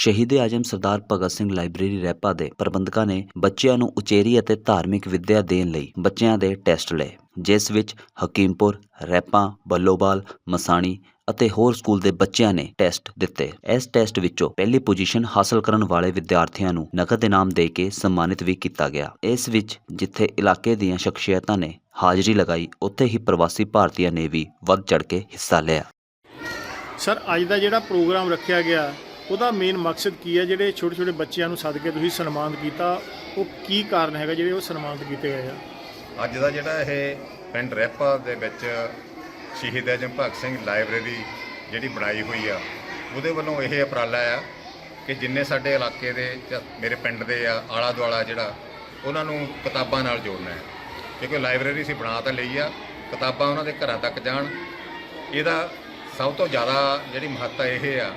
ਸ਼ਹੀਦ ਆਜਮ ਸਰਦਾਰ ਭਗਤ ਸਿੰਘ ਲਾਇਬ੍ਰੇਰੀ ਰੈਪਾ ਦੇ ਪ੍ਰਬੰਧਕਾਂ ਨੇ ਬੱਚਿਆਂ ਨੂੰ ਉਚੇਰੀ ਅਤੇ ਧਾਰਮਿਕ ਵਿੱਦਿਆ ਦੇਣ ਲਈ ਬੱਚਿਆਂ ਦੇ ਟੈਸਟ ਲਏ, ਜਿਸ ਵਿੱਚ ਹਕੀਮਪੁਰ, ਰੈਪਾ, ਬੱਲੋਬਾਲ, ਮਸਾਣੀ ਅਤੇ ਹੋਰ ਸਕੂਲ ਦੇ ਬੱਚਿਆਂ ਨੇ ਟੈਸਟ ਦਿੱਤੇ। ਇਸ ਟੈਸਟ ਵਿੱਚੋਂ ਪਹਿਲੀ ਪੋਜੀਸ਼ਨ ਹਾਸਲ ਕਰਨ ਵਾਲੇ ਵਿਦਿਆਰਥੀਆਂ ਨੂੰ ਨਕਦ ਇਨਾਮ ਦੇ ਕੇ ਸਨਮਾਨਿਤ ਵੀ ਕੀਤਾ ਗਿਆ। ਇਸ ਵਿੱਚ ਜਿੱਥੇ ਇਲਾਕੇ ਦੀਆਂ ਸ਼ਖਸੀਅਤਾਂ ਨੇ ਹਾਜ਼ਰੀ ਲਗਾਈ, ਉੱਥੇ ਹੀ ਪ੍ਰਵਾਸੀ ਭਾਰਤੀਆਂ ਨੇ ਵੀ ਵੱਧ ਚੜ ਕੇ ਹਿੱਸਾ ਲਿਆ। ਸਰ, ਅੱਜ ਦਾ ਜਿਹੜਾ ਪ੍ਰੋਗਰਾਮ ਰੱਖਿਆ ਗਿਆ ਉਹਦਾ ਮੇਨ ਮਕਸਦ ਕੀ ਹੈ? ਜਿਹੜੇ ਛੋਟੇ ਛੋਟੇ ਬੱਚਿਆਂ ਨੂੰ ਸੱਦ ਕੇ ਤੁਸੀਂ ਸਨਮਾਨਿਤ ਕੀਤਾ, ਉਹ ਕੀ ਕਾਰਨ ਹੈਗਾ ਜਿਹੜੇ ਉਹ ਸਨਮਾਨਿਤ ਕੀਤੇ ਗਏ ਆ? ਅੱਜ ਦਾ ਜਿਹੜਾ ਇਹ ਪਿੰਡ ਰੈਪਾ ਦੇ ਵਿੱਚ ਸ਼ਹੀਦ ਅਜਮ ਭਗਤ ਸਿੰਘ ਲਾਇਬ੍ਰੇਰੀ ਜਿਹੜੀ ਬਣਾਈ ਹੋਈ ਆ, ਉਹਦੇ ਵੱਲੋਂ ਇਹ ਉਪਰਾਲਾ ਆ ਕਿ ਜਿੰਨੇ ਸਾਡੇ ਇਲਾਕੇ ਦੇ ਜਾਂ ਮੇਰੇ ਪਿੰਡ ਦੇ ਆ ਆਲਾ ਦੁਆਲਾ ਜਿਹੜਾ, ਉਹਨਾਂ ਨੂੰ ਕਿਤਾਬਾਂ ਨਾਲ ਜੋੜਨਾ ਹੈ। ਕਿਉਂਕਿ ਲਾਇਬ੍ਰੇਰੀ ਅਸੀਂ ਬਣਾ ਤਾਂ ਲਈ ਆ, ਕਿਤਾਬਾਂ ਉਹਨਾਂ ਦੇ ਘਰਾਂ ਤੱਕ ਜਾਣ। ਇਹਦਾ ਸਭ ਤੋਂ ਜ਼ਿਆਦਾ ਜਿਹੜੀ ਮਹੱਤਤਾ ਇਹ ਆ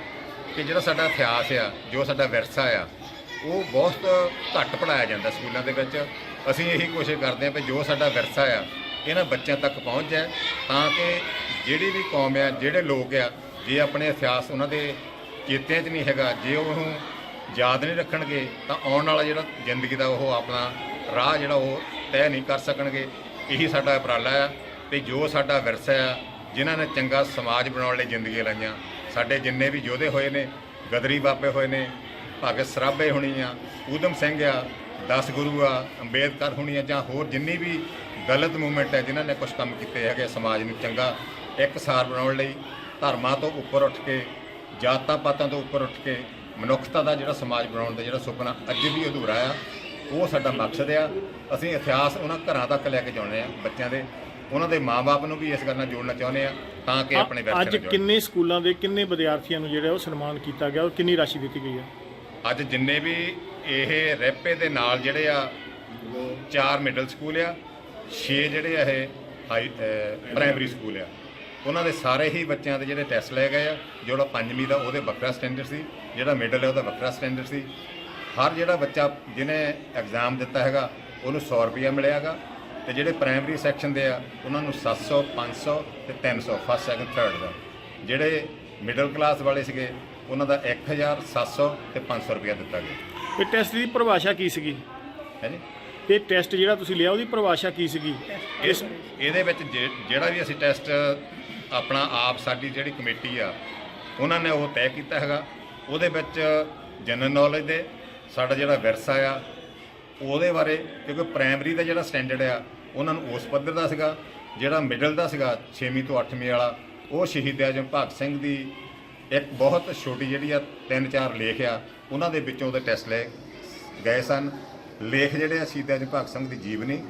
ਕਿ ਜਿਹੜਾ ਸਾਡਾ ਇਤਿਹਾਸ ਆ, ਜੋ ਸਾਡਾ ਵਿਰਸਾ ਆ, ਉਹ ਬਹੁਤ ਘੱਟ ਪੜਾਇਆ ਜਾਂਦਾ ਸਕੂਲਾਂ ਦੇ ਵਿੱਚ। ਅਸੀਂ ਇਹੀ ਕੋਸ਼ਿਸ਼ ਕਰਦੇ ਹਾਂ ਕਿ ਜੋ ਸਾਡਾ ਵਿਰਸਾ ਆ, ਇਹਨਾਂ ਬੱਚਿਆਂ ਤੱਕ ਪਹੁੰਚ ਜਾਏ, ਤਾਂ ਕਿ ਜਿਹੜੀ ਵੀ ਕੌਮ ਆ, ਜਿਹੜੇ ਲੋਕ ਆ, ਜੇ ਆਪਣੇ ਇਤਿਹਾਸ ਉਹਨਾਂ ਦੇ ਚੇਤਿਆਂ 'ਚ ਨਹੀਂ ਹੈਗਾ, ਜੇ ਉਹ ਉਹਨੂੰ ਯਾਦ ਨਹੀਂ ਰੱਖਣਗੇ, ਤਾਂ ਆਉਣ ਵਾਲਾ ਜਿਹੜਾ ਜ਼ਿੰਦਗੀ ਦਾ ਉਹ ਆਪਣਾ ਰਾਹ ਜਿਹੜਾ ਉਹ ਤੈਅ ਨਹੀਂ ਕਰ ਸਕਣਗੇ। ਇਹੀ ਸਾਡਾ ਉਪਰਾਲਾ ਆ ਤੇ ਜੋ ਸਾਡਾ ਵਿਰਸਾ ਆ, ਜਿਨ੍ਹਾਂ ਨੇ ਚੰਗਾ ਸਮਾਜ ਬਣਾਉਣ ਲਈ ਜ਼ਿੰਦਗੀ ਲਾਈਆਂ ਸਾਡੇ ਜਿੰਨੇ ਵੀ ਯੋਧੇ ਹੋਏ ਨੇ, ਗਦਰੀ ਬਾਬੇ ਹੋਏ ਨੇ, ਭਗਤ ਸਰਾਭੇ ਹੋਣੀ ਆ ਊਧਮ ਸਿੰਘ ਆ 10 ਗੁਰੂ ਆ, ਅੰਬੇਦਕਰ ਹੋਣੀ ਆ ਜਾਂ ਹੋਰ ਜਿੰਨੀ ਵੀ ਗਲਤ ਮੂਵਮੈਂਟ ਹੈ ਜਿਨ੍ਹਾਂ ਨੇ ਕੁਝ ਕੰਮ ਕੀਤੇ ਹੈਗੇ ਸਮਾਜ ਨੂੰ ਚੰਗਾ ਇੱਕਸਾਰ ਬਣਾਉਣ ਲਈ, ਧਰਮਾਂ ਤੋਂ ਉੱਪਰ ਉੱਠ ਕੇ, ਜਾਤਾਂ ਪਾਤਾਂ ਤੋਂ ਉੱਪਰ ਉੱਠ ਕੇ, ਮਨੁੱਖਤਾ ਦਾ ਜਿਹੜਾ ਸਮਾਜ ਬਣਾਉਣ ਦਾ ਜਿਹੜਾ ਸੁਪਨਾ ਅੱਜ ਵੀ ਅਧੂਰਾ ਆ, ਉਹ ਸਾਡਾ ਮਕਸਦ ਆ। ਅਸੀਂ ਇਤਿਹਾਸ ਉਹਨਾਂ ਘਰਾਂ ਤੱਕ ਲੈ ਕੇ ਜਾਣੇ ਆ ਬੱਚਿਆਂ ਦੇ। ਉਹਨਾਂ ਦੇ ਮਾਪੇ ਨੂੰ ਵੀ ਇਸ ਗੱਲ ਨਾਲ ਜੋੜਨਾ ਚਾਹੁੰਦੇ ਆ ਤਾਂ ਕਿ ਆਪਣੇ ਵਿਰਸੇ ਅੱਜ ਜੁੜਨ। ਕਿੰਨੇ ਸਕੂਲਾਂ ਦੇ ਕਿੰਨੇ ਵਿਦਿਆਰਥੀਆਂ ਨੂੰ ਜਿਹੜਾ ਉਹ ਸਨਮਾਨ ਕੀਤਾ ਗਿਆ ਔਰ ਕਿੰਨੀ ਰਾਸ਼ੀ ਦਿੱਤੀ ਗਈ ਹੈ? ਅੱਜ ਜਿੰਨੇ ਵੀ ਇਹ ਰੈਪੇ ਦੇ ਨਾਲ ਜਿਹੜੇ ਆ ਚਾਰ ਮਿਡਲ ਸਕੂਲ ਆ 6 ਜਿਹੜੇ ਆ ਇਹ ਹਾਈ ਪ੍ਰਾਇਮਰੀ ਸਕੂਲ ਆ। ਉਹਨਾਂ ਦੇ ਸਾਰੇ ਹੀ ਬੱਚਿਆਂ ਦੇ ਜਿਹੜੇ ਟੈਸਟ ਲਏ ਗਏ ਆ ਜਿਹੜਾ ਪੰਜਵੀਂ ਦਾ ਉਹਦੇ ਵੱਖਰਾ ਸਟੈਂਡਰਡ ਸੀ ਜਿਹੜਾ ਮਿਡਲ ਹੈ ਉਹਦਾ ਵੱਖਰਾ ਸਟੈਂਡਰਡ ਸੀ। ਹਰ ਜਿਹੜਾ ਬੱਚਾ ਜਿਹਨੇ ਐਗਜ਼ਾਮ ਦਿੱਤਾ ਹੈਗਾ ਉਹਨੂੰ 100 ਰੁਪਇਆ ਮਿਲਿਆਗਾ ਤੇ ਜਿਹੜੇ ਪ੍ਰਾਇਮਰੀ ਸੈਕਸ਼ਨ ਦੇ ਆ ਉਹਨਾਂ ਨੂੰ 700 500 ਤੇ 300 ਫਸਟ ਸੈਕੰਡ ਥਰਡ ਦਾ। ਜਿਹੜੇ ਮਿਡਲ ਕਲਾਸ ਵਾਲੇ ਸੀਗੇ ਉਹਨਾਂ ਦਾ 1700 ਤੇ 500 ਰੁਪਇਆ ਦਿੱਤਾ ਗਿਆ। ਇਹ ਟੈਸਟ ਦੀ ਪਰਿਭਾਸ਼ਾ ਕੀ ਸੀਗੀ? ਹੈ ਜੀ? ਇਹ ਟੈਸਟ ਜਿਹੜਾ ਤੁਸੀਂ ਲਿਆ ਉਹਦੀ ਪਰਿਭਾਸ਼ਾ ਕੀ ਸੀਗੀ? ਇਸ ਇਹਦੇ ਵਿੱਚ ਜੇ- ਜਿਹੜਾ ਵੀ ਅਸੀਂ ਟੈਸਟ ਆਪਣਾ ਆਪ ਸਾਡੀ ਜਿਹੜੀ ਕਮੇਟੀ ਆ ਉਹਨਾਂ ਨੇ ਉਹ ਤੈਅ ਕੀਤਾ ਹੈਗਾ। ਉਹਦੇ ਵਿੱਚ ਜਨਰਲ ਨੌਲੇਜ ਦੇ ਸਾਡਾ ਜਿਹੜਾ ਵਿਰਸਾ ਆ ਉਹਦੇ ਬਾਰੇ, ਕਿਉਂਕਿ ਪ੍ਰਾਇਮਰੀ ਦਾ ਜਿਹੜਾ ਸਟੈਂਡਰਡ ਆ, ਉਹਨਾਂ ਨੂੰ ਉਸ ਪੱਧਰ ਦਾ ਸੀਗਾ, ਜਿਹੜਾ ਮਿਡਲ ਦਾ ਸੀਗਾ 6ਵੀਂ ਤੋਂ 8ਵੀਂ ਵਾਲਾ, ਉਹ ਸ਼ਹੀਦ ਆਜਮ ਭਗਤ ਸਿੰਘ ਦੀ ਇੱਕ ਬਹੁਤ ਛੋਟੀ ਜਿਹੜੀ ਆ, ਤਿੰਨ ਚਾਰ ਲੇਖ ਆ, ਉਹਨਾਂ ਦੇ ਵਿੱਚੋਂ ਉਹਦੇ ਟੈਸਟ ਲੈ ਗਏ ਸਨ। ਲੇਖ ਜਿਹੜੇ ਆ, ਸ਼ਹੀਦ ਆਜਮ ਭਗਤ ਸਿੰਘ ਦੀ ਜੀਵਨੀ,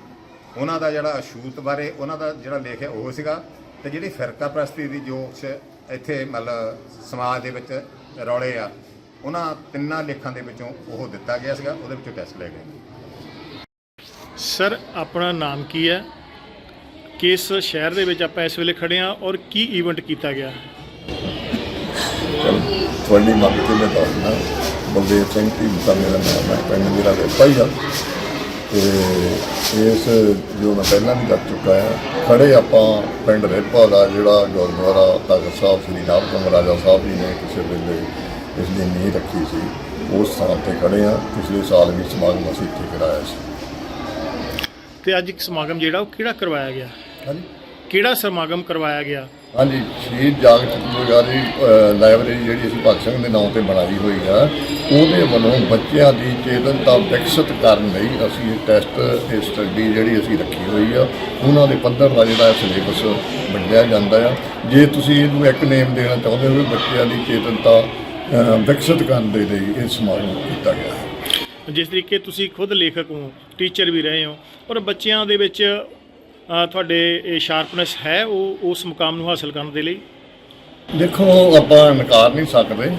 ਉਹਨਾਂ ਦਾ ਜਿਹੜਾ ਅਸ਼ੂਤ ਬਾਰੇ, ਉਹਨਾਂ ਦਾ ਜਿਹੜਾ ਲੇਖ ਹੈ ਉਹ ਸੀਗਾ। ਤੇ ਜਿਹੜੀ ਫਿਰਕਾ ਪ੍ਰਸਤੀ ਦੀ ਜੋ ਇੱਥੇ ਮਤਲਬ ਸਮਾਜ ਦੇ ਵਿੱਚ ਰੌਲੇ ਆ, ਉਹਨਾਂ ਤਿੰਨਾਂ ਲੇਖਾਂ ਦੇ ਵਿੱਚੋਂ ਉਹ ਦਿੱਤਾ ਗਿਆ ਸੀਗਾ, ਉਹਦੇ ਵਿੱਚੋਂ ਟੈਸਟ ਲੈ ਗਏ। ਸਰ, ਆਪਣਾ ਨਾਮ ਕੀ ਹੈ? ਕਿਸ ਸ਼ਹਿਰ ਦੇ ਵਿੱਚ ਆਪਾਂ ਇਸ ਵੇਲੇ ਖੜੇ ਹਾਂ ਔਰ ਕੀ ਇਵੈਂਟ ਕੀਤਾ ਗਿਆ? ਤੁਹਾਡੀ ਮੰਗ ਤੇ ਮੈਂ ਦੱਸਦਾ ਬਲਦੇਵ ਸਿੰਘ ਢੀਂਸਾ ਮੇਰਾ ਨਾਮ ਹੈ, ਪਿੰਡ ਮੇਰਾ ਰੇਪਾ ਹੀ ਆ। ਤੇ ਇਸ ਜੋ ਮੈਂ ਪਹਿਲਾਂ ਵੀ ਦੱਸ ਚੁੱਕਾ ਹਾਂ, ਖੜੇ ਆਪਾਂ ਪਿੰਡ ਰੇਪਾ ਦਾ ਜਿਹੜਾ ਗੁਰਦੁਆਰਾ ਤਖਤ ਸਾਹਿਬ, ਸ੍ਰੀ ਨਾਮ ਨਾਭਕਮ ਰਾਜਾ ਸਾਹਿਬ ਜੀ ਨੇ ਕਿਸੇ ਵੇਲੇ ਇਸ ਦੀ ਨੀਂਹ ਰੱਖੀ ਸੀ, ਉਸ ਥਾਂ ਤੇ ਖੜੇ ਆ ਪਿਛਲੇ ਸਾਲ ਵੀ ਸਮਾਗਮ ਅਸੀਂ ਇੱਥੇ ਕਰਾਇਆ ਸੀ। ਤੇ ਅੱਜ ਇੱਕ ਸਮਾਗਮ ਜਿਹੜਾ ਉਹ ਕਿਹੜਾ ਕਰਵਾਇਆ ਗਿਆ? ਹਾਂਜੀ। ਕਿਹੜਾ ਸਮਾਗਮ ਕਰਵਾਇਆ ਗਿਆ? ਹਾਂਜੀ ਸ਼ਹੀਦ ਜਾਗਤ ਗੁਰਗਾਰੀ ਲਾਇਬ੍ਰੇਰੀ ਜਿਹੜੀ ਅਸੀਂ ਭਗਤ ਸਿੰਘ ਦੇ ਨਾਮ ਤੇ ਬਣਾਈ ਹੋਈ ਆ ਉਹਦੇ ਵੱਲੋਂ ਬੱਚਿਆਂ ਦੀ ਚੇਤਨਤਾ ਵਿਕਸਿਤ ਕਰਨ ਲਈ ਅਸੀਂ ਇਹ ਟੈਸਟ ਇਹ ਸਟੱਡੀ ਜਿਹੜੀ ਅਸੀਂ ਰੱਖੀ ਹੋਈ ਆ ਉਹਨਾਂ ਦੇ ਪੱਧਰ ਦਾ ਜਿਹੜਾ ਸਿਲੇਬਸ ਵੰਡਿਆ ਜਾਂਦਾ ਆ। ਜੇ ਤੁਸੀਂ ਇਹਨੂੰ ਇੱਕ ਨੇਮ ਦੇਣਾ ਚਾਹੁੰਦੇ ਹੋ ਬੱਚਿਆਂ ਦੀ ਚੇਤਨਤਾ ਵਿਕਸਿਤ ਕਰਨ ਦੇ ਲਈ ਇਹ ਸਮਾਗਮ ਕੀਤਾ ਗਿਆ। ਹੈ ਜਿਸ ਤਰੀਕੇ ਤੁਸੀਂ ਖੁਦ ਲੇਖਕ ਹੋ ਟੀਚਰ ਵੀ ਰਹੇ ਹੋ, ਔਰ ਬੱਚਿਆਂ ਦੇ ਵਿੱਚ ਤੁਹਾਡੇ ਇਹ ਸ਼ਾਰਪਨੈਸ ਹੈ ਉਹ, ਉਸ ਮੁਕਾਮ ਨੂੰ ਹਾਸਲ ਕਰਨ ਦੇ ਲਈ? ਦੇਖੋ, ਆਪਾਂ ਇਨਕਾਰ ਨਹੀਂ ਸਕਦੇ।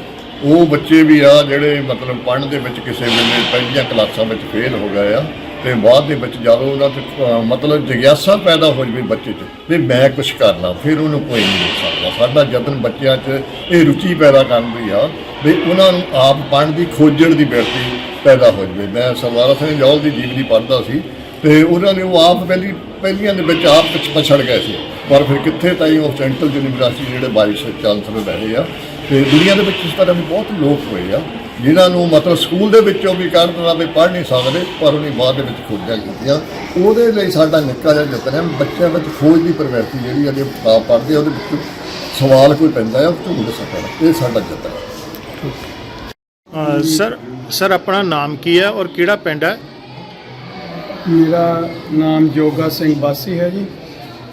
ਉਹ ਬੱਚੇ ਵੀ ਆ ਜਿਹੜੇ ਮਤਲਬ ਪੜ੍ਹਨ ਦੇ ਵਿੱਚ ਕਿਸੇ ਵੇਲੇ ਪਹਿਲੀਆਂ ਕਲਾਸਾਂ ਵਿੱਚ ਫੇਲ ਹੋ ਗਏ ਆ ਤੇ ਬਾਅਦ ਦੇ ਵਿੱਚ ਜਦੋਂ ਉਹਨਾਂ ਤੇ ਮਤਲਬ ਜਿਗਿਆਸਾ ਪੈਦਾ ਹੋ ਜਵੇ ਬੱਚੇ 'ਚ, ਵੀ ਮੈਂ ਕੁਝ ਕਰਨਾ, ਫਿਰ ਉਹਨੂੰ ਕੋਈ ਨਹੀਂ ਰੋਕ ਸਕਦਾ। ਸਾਡਾ ਯਤਨ ਬੱਚਿਆਂ 'ਚ ਇਹ ਰੁਚੀ ਪੈਦਾ ਕਰਨ ਦੀ ਆ ਵੀ ਉਹਨਾਂ ਨੂੰ ਆਪ ਪੜ੍ਹਨ ਦੀ, ਖੋਜਣ ਦੀ ਬਿਰਤੀ ਪੈਦਾ ਹੋ ਜਵੇ। ਮੈਂ ਸਰਦਾਰਾ ਸਿੰਘ ਜੌਲ ਦੀ ਜੀਵਨੀ ਪੜ੍ਹਦਾ ਸੀ ਤੇ ਉਹਨਾਂ ਨੇ ਉਹ ਆਪ ਪਹਿਲੀ, ਪਹਿਲੀਆਂ ਦੇ ਵਿੱਚ ਆਪ ਪਿਛ ਪਛੜ ਗਏ ਸੀ। ਪਰ ਫਿਰ ਕਿੱਥੇ ਤਾਈ ਉਹ ਸੈਂਟਰਲ ਯੂਨੀਵਰਸਿਟੀ ਜਿਹੜੇ ਵਾਈਸ ਚਾਂਸਲਰ ਰਹੇ ਆ ਤੇ ਦੁਨੀਆ ਦੇ ਵਿੱਚ ਇਸ ਤਰ੍ਹਾਂ ਦੇ ਬਹੁਤ ਲੋਕ ਹੋਏ ਆ, ਜਿਨ੍ਹਾਂ ਨੂੰ ਮਤਲਬ ਸਕੂਲ ਦੇ ਵਿੱਚੋਂ ਵੀ ਕਹਿ ਦਿੱਤਾ ਵੀ ਪੜ੍ਹ ਨਹੀਂ ਸਕਦੇ, ਪਰ ਉਹਨੇ ਬਾਅਦ ਦੇ ਵਿੱਚ ਖੋਜਾਂ ਕੀਤੀਆਂ। ਉਹਦੇ ਲਈ ਸਾਡਾ ਨਿੱਕਾ ਜਿਹਾ ਯਤਨ ਹੈ, ਬੱਚਿਆਂ ਵਿੱਚ ਖੋਜ ਦੀ ਪ੍ਰਵਿਰਤੀ ਜਿਹੜੀ ਆ ਜੇ ਕਿਤਾਬ ਪੜ੍ਹਦੇ ਆ, ਉਹਦੇ ਵਿੱਚ ਸਵਾਲ ਕੋਈ ਪੈਂਦਾ ਹੈ ਉਹ ਢੂੰਢ ਸਕਣ ਇਹ ਸਾਡਾ ਯਤਨ ਹੈ। ਅ, ਸਰ ਸਰ ਆਪਣਾ ਨਾਮ ਕੀ ਹੈ ਔਰ ਕਿਹੜਾ ਪਿੰਡ ਹੈ? ਮੇਰਾ ਨਾਮ ਜੋਗਾ ਸਿੰਘ ਬਾਸੀ ਹੈ ਜੀ।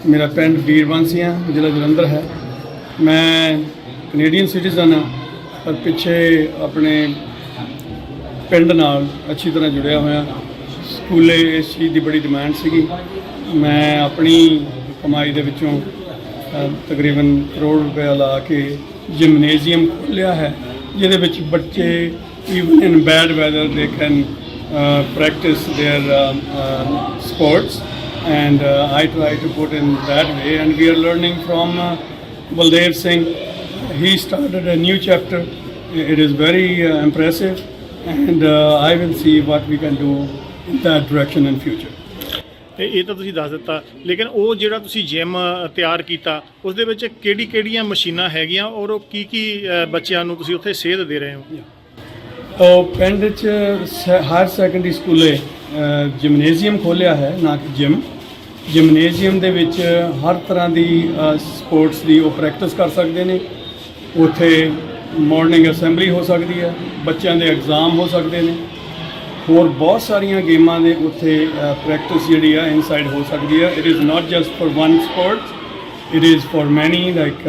ਮੇਰਾ ਪਿੰਡ ਵੀਰਵੰਸੀਆਂ ਜ਼ਿਲ੍ਹਾ ਜਲੰਧਰ ਹੈ। ਮੈਂ ਕੈਨੇਡੀਅਨ ਸਿਟੀਜ਼ਨ ਹਾਂ ਪਰ ਪਿੱਛੇ ਆਪਣੇ ਪਿੰਡ ਨਾਲ ਅੱਛੀ ਤਰ੍ਹਾਂ ਜੁੜਿਆ ਹੋਇਆ। ਸਕੂਲੇ ਇਸ ਚੀਜ਼ ਦੀ ਬੜੀ ਡਿਮਾਂਡ ਸੀਗੀ। ਮੈਂ ਆਪਣੀ ਕਮਾਈ ਦੇ ਵਿੱਚੋਂ ਅ, ਤਕਰੀਬਨ ਕਰੋੜ ਰੁਪਏ ਲਾ ਕੇ ਜਿਮਨੇਜ਼ੀਅਮ ਖੋਲ੍ਹਿਆ ਹੈ। ਜਿਹਦੇ ਵਿੱਚ ਬੱਚੇ even in bad weather they can practice their um, um, sports and uh, I try to put in that way and we are learning from uh, Baldev Singh. He started a new chapter. It is very uh, impressive and uh, I will see what we can do in that direction in future. ਤੇ ਇਹ ਤਾਂ ਤੁਸੀਂ ਦੱਸ ਦਿੱਤਾ। ਲੇਕਿਨ ਉਹ ਜਿਹੜਾ ਤੁਸੀਂ ਜਿਮ ਤਿਆਰ ਕੀਤਾ ਉਸ ਦੇ ਵਿੱਚ ਕਿਹੜੀ ਕਿਹੜੀਆਂ ਮਸ਼ੀਨਾਂ ਹੈਗੀਆਂ ਔਰ ਉਹ ਕੀ ਕੀ ਬੱਚਿਆਂ ਨੂੰ ਤੁਸੀਂ ਉੱਥੇ ਸੇਧ ਦੇ ਰਹੇ ਹੋ? ਪਿੰਡ 'ਚ ਹਾਇਰ ਸੈਕੰਡਰੀ ਸਕੂਲੇ ਜਿਮਨੇਜ਼ੀਅਮ ਖੋਲ੍ਹਿਆ ਹੈ ਨਾ ਕਿ ਜਿਮ ਜਿਮਨੇਜ਼ੀਅਮ ਦੇ ਵਿੱਚ ਹਰ ਤਰ੍ਹਾਂ ਦੀ ਸਪੋਰਟਸ ਦੀ ਉਹ ਪ੍ਰੈਕਟਿਸ ਕਰ ਸਕਦੇ ਨੇ। ਉੱਥੇ ਮਾਰਨਿੰਗ ਅਸੈਂਬਲੀ ਹੋ ਸਕਦੀ ਹੈ, ਬੱਚਿਆਂ ਦੇ ਐਗਜ਼ਾਮ ਹੋ ਸਕਦੇ ਨੇ। ਹੋਰ ਬਹੁਤ ਸਾਰੀਆਂ ਗੇਮਾਂ ਦੇ ਉੱਥੇ ਪ੍ਰੈਕਟਿਸ ਜਿਹੜੀ ਆ ਇਨਸਾਈਡ ਹੋ ਸਕਦੀ ਹੈ it is not just for one sport it is for many like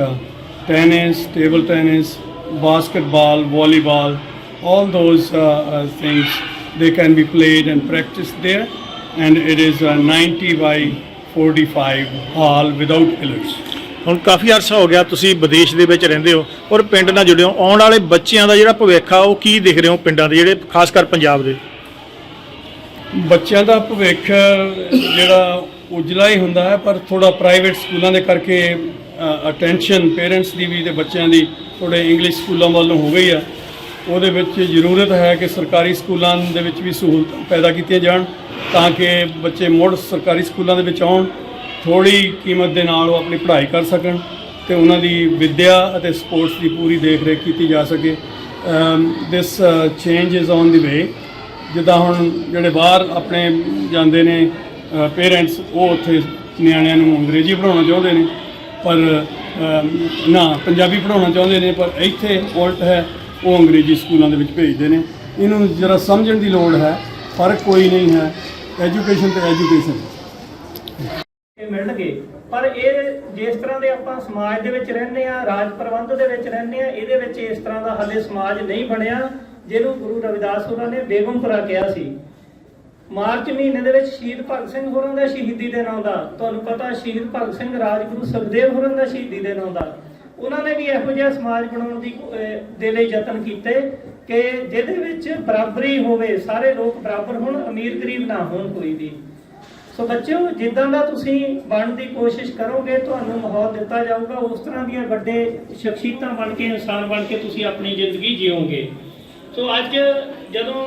tennis table tennis basketball volleyball all those uh, uh, things they can be played and practiced there and it is a 90 by 45 hall without pillars. ਹੁਣ ਕਾਫੀ ਅਰਸਾ ਹੋ ਗਿਆ ਤੁਸੀਂ ਵਿਦੇਸ਼ ਦੇ ਵਿੱਚ ਰਹਿੰਦੇ ਹੋ ਔਰ ਪਿੰਡ ਨਾਲ ਜੁੜੇ ਹੋ ਆਉਣ ਵਾਲੇ ਬੱਚਿਆਂ ਦਾ ਜਿਹੜਾ ਭਵਿੱਖ ਆ ਉਹ ਕੀ ਦਿਖ ਰਹੇ ਹੋ ਪਿੰਡਾਂ ਦੇ ਜਿਹੜੇ ਖਾਸ ਕਰ ਪੰਜਾਬ ਦੇ? ਬੱਚਿਆਂ ਦਾ ਭਵਿੱਖ ਜਿਹੜਾ ਉਜਲਾ ਹੀ ਹੁੰਦਾ ਹੈ, ਪਰ ਥੋੜਾ ਪ੍ਰਾਈਵੇਟ ਸਕੂਲਾਂ ਦੇ ਕਰਕੇ ਅਟੈਂਸ਼ਨ ਪੇਰੈਂਟਸ ਦੀ ਵੀ ਤੇ ਬੱਚਿਆਂ ਦੀ ਥੋੜੇ ਇੰਗਲਿਸ਼ ਸਕੂਲਾਂ ਵੱਲੋਂ ਹੋ ਗਈ ਆ। ਉਹਦੇ ਵਿੱਚ ਜ਼ਰੂਰਤ ਹੈ ਕਿ ਸਰਕਾਰੀ ਸਕੂਲਾਂ ਦੇ ਵਿੱਚ ਵੀ ਸਹੂਲਤਾਂ ਪੈਦਾ ਕੀਤੀਆਂ ਜਾਣ, ਤਾਂ ਕਿ ਬੱਚੇ ਮੁੜ ਸਰਕਾਰੀ ਸਕੂਲਾਂ ਦੇ ਵਿੱਚ ਆਉਣ ਥੋੜੀ ਕੀਮਤ ਦੇ ਨਾਲ ਉਹ ਆਪਣੀ ਪੜ੍ਹਾਈ ਕਰ ਸਕਣ ਤੇ ਉਹਨਾਂ ਦੀ ਵਿੱਦਿਆ ਅਤੇ ਸਪੋਰਟਸ ਦੀ ਪੂਰੀ ਦੇਖ-ਰੇਖ ਕੀਤੀ ਜਾ ਸਕੇ। This change is on the way ਜਿੱਦਾਂ ਹੁਣ ਜਿਹੜੇ ਬਾਹਰ ਆਪਣੇ ਜਾਂਦੇ ਨੇ ਪੇਰੈਂਟਸ ਉਹ ਉੱਥੇ ਨਿਆਣਿਆਂ ਨੂੰ ਅੰਗਰੇਜ਼ੀ ਪੜ੍ਹਾਉਣਾ ਚਾਹੁੰਦੇ ਨੇ, ਪਰ ਨਾ, ਪੰਜਾਬੀ ਪੜ੍ਹਾਉਣਾ ਚਾਹੁੰਦੇ ਨੇ, ਪਰ ਇੱਥੇ ਉਲਟ ਹੈ, ਉਹ ਅੰਗਰੇਜ਼ੀ ਸਕੂਲਾਂ ਦੇ ਵਿੱਚ ਭੇਜਦੇ ਨੇ। ਇਹਨੂੰ ਜਰਾ ਸਮਝਣ ਦੀ ਲੋੜ ਹੈ, ਫ਼ਰਕ ਕੋਈ ਨਹੀਂ ਹੈ ਐਜੂਕੇਸ਼ਨ ਤੇ ਐਜੂਕੇਸ਼ਨ ਇਹ ਮਿਲਣਗੇ, ਪਰ ਇਹ ਜਿਸ ਤਰ੍ਹਾਂ ਦੇ ਆਪਾਂ ਸਮਾਜ ਦੇ ਵਿੱਚ ਰਹਿੰਦੇ ਆ ਰਾਜ ਪ੍ਰਬੰਧ ਦੇ ਵਿੱਚ ਰਹਿੰਦੇ ਆ ਇਹਦੇ ਵਿੱਚ ਇਸ ਤਰ੍ਹਾਂ ਦਾ ਹਾਲੇ ਸਮਾਜ ਨਹੀਂ ਬਣਿਆ। ਜਿਹਨੂੰ ਗੁਰੂ ਰਵਿਦਾਸ ਹੋਰਾਂ ਨੇ ਬੇਗਮਪੁਰਾ ਕਿਹਾ ਸੀ। ਮਾਰਚ ਮਹੀਨੇ ਦੇ ਵਿੱਚ ਸ਼ਹੀਦ ਭਗਤ ਸਿੰਘ ਹੋਰਾਂ ਦਾ ਸ਼ਹੀਦੀ ਦੇ ਨਾਂ ਦਾ ਤੁਹਾਨੂੰ ਪਤਾ ਸ਼ਹੀਦ ਭਗਤ ਸਿੰਘ ਰਾਜਗੁਰੂ ਸੁਖਦੇਵ ਹੋਰਾਂ ਦਾ ਸ਼ਹੀਦੀ ਦੇ ਨਾਂ ਦਾ ਉਹਨਾਂ ਨੇ ਵੀ ਇਹੋ ਜਿਹਾ ਸਮਾਜ ਬਣਾਉਣ ਦੀ ਦੇ ਲਈ ਯਤਨ ਕੀਤੇ ਕਿ ਜਿਹਦੇ ਵਿੱਚ ਬਰਾਬਰੀ ਹੋਵੇ, ਸਾਰੇ ਲੋਕ ਬਰਾਬਰ ਹੋਣ, ਅਮੀਰ ਗਰੀਬ ਨਾ ਹੋਣ ਕੋਈ ਵੀ। ਸੋ ਬੱਚਿਓ, ਜਿੱਦਾਂ ਦਾ ਤੁਸੀਂ ਬਣਨ ਦੀ ਕੋਸ਼ਿਸ਼ ਕਰੋਗੇ, ਤੁਹਾਨੂੰ ਮਾਹੌਲ ਦਿੱਤਾ ਜਾਊਗਾ। ਉਸ ਤਰ੍ਹਾਂ ਦੀਆਂ ਵੱਡੇ ਸ਼ਖਸੀਅਤਾਂ ਬਣ ਕੇ, ਇਨਸਾਨ ਬਣ ਕੇ ਤੁਸੀਂ ਆਪਣੀ ਜ਼ਿੰਦਗੀ ਜੀਓਗੇ ਸੋ ਅੱਜ ਜਦੋਂ